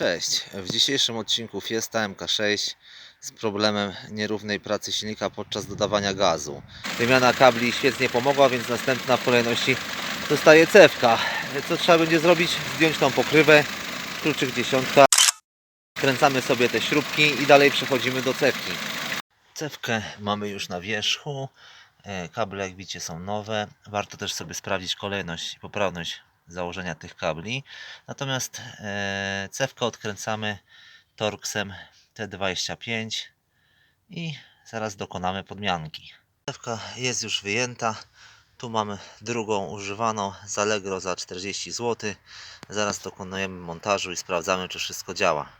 Cześć, w dzisiejszym odcinku Fiesta MK6 z problemem nierównej pracy silnika podczas dodawania gazu. Wymiana kabli świetnie pomogła, więc następna w kolejności dostaje cewka. Co trzeba będzie zrobić? Zdjąć tą pokrywę, kluczyk dziesiątka. Kręcamy sobie te śrubki i dalej przechodzimy do cewki. Cewkę mamy już na wierzchu. E, Kable jak widzicie są nowe. Warto też sobie sprawdzić kolejność i poprawność założenia tych kabli. Natomiast e, cewkę odkręcamy Torxem T25 i zaraz dokonamy podmianki. Cewka jest już wyjęta. Tu mamy drugą używaną z Allegro za 40 zł. Zaraz dokonujemy montażu i sprawdzamy czy wszystko działa.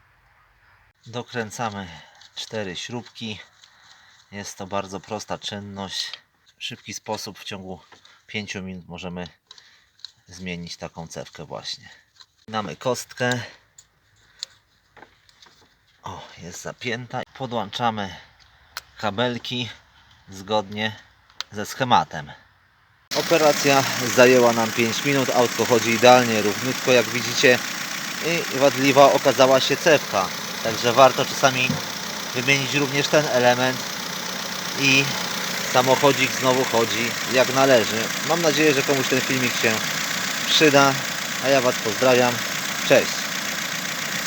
Dokręcamy cztery śrubki. Jest to bardzo prosta czynność. W szybki sposób w ciągu 5 minut możemy zmienić taką cewkę właśnie. Mamy kostkę. O, jest zapięta. Podłączamy kabelki zgodnie ze schematem. Operacja zajęła nam 5 minut. Autko chodzi idealnie, równiutko jak widzicie. I wadliwa okazała się cewka. Także warto czasami wymienić również ten element i samochodzik znowu chodzi jak należy. Mam nadzieję, że komuś ten filmik się przyda, a ja Was pozdrawiam. Cześć!